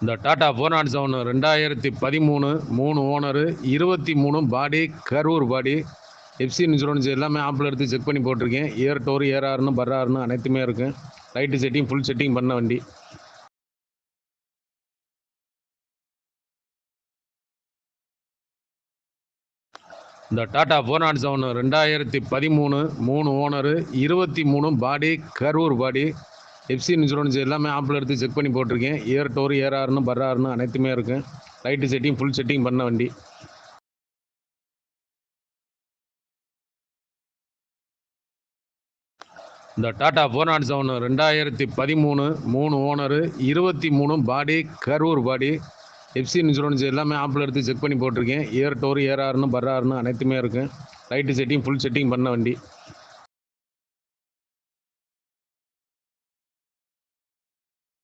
இந்த Tata four not seven ரெண்டாயிரத்தி பதிமூணு மூணு ஓனரு இருபத்தி மூணு body Karur body. FC insurance எல்லாமே ஆப்பில் எடுத்து செக் பண்ணி போட்டிருக்கேன். ஏர் டோர் ஏர் ஆறுனு பர்றாருன்னு அனைத்துமே இருக்குது லைட்டு செட்டிங் ஃபுல் செட்டிங் பண்ண வண்டி. இந்த டாடா ஃபோர் நாட் செவன் ரெண்டாயிரத்தி பதிமூணு மூணு ஓனரு இருபத்தி மூணு body Karur body. FC insurance எல்லாமே ஆப்பில் எடுத்து செக் பண்ணி போட்டிருக்கேன். ஏர் டோர் ஏர் ஆறுனு பர் ஆறுனு அனைத்துமே இருக்குது லைட்டு செட்டிங் ஃபுல் செட்டிங் பண்ண வண்டி. இந்த டாடா ஃபோர் நாட் செவன் ரெண்டாயிரத்தி பதிமூணு மூணு ஓனரு இருபத்தி மூணு body Karur body FC insurance எல்லாமே ஆப்பில் எடுத்து செக் பண்ணி போட்டிருக்கேன். ஏர் டோர் ஏர் ஆறுனு பர் ஆறுனு அனைத்துமே இருக்குது லைட்டு செட்டிங் ஃபுல் செட்டிங் பண்ண வண்டி.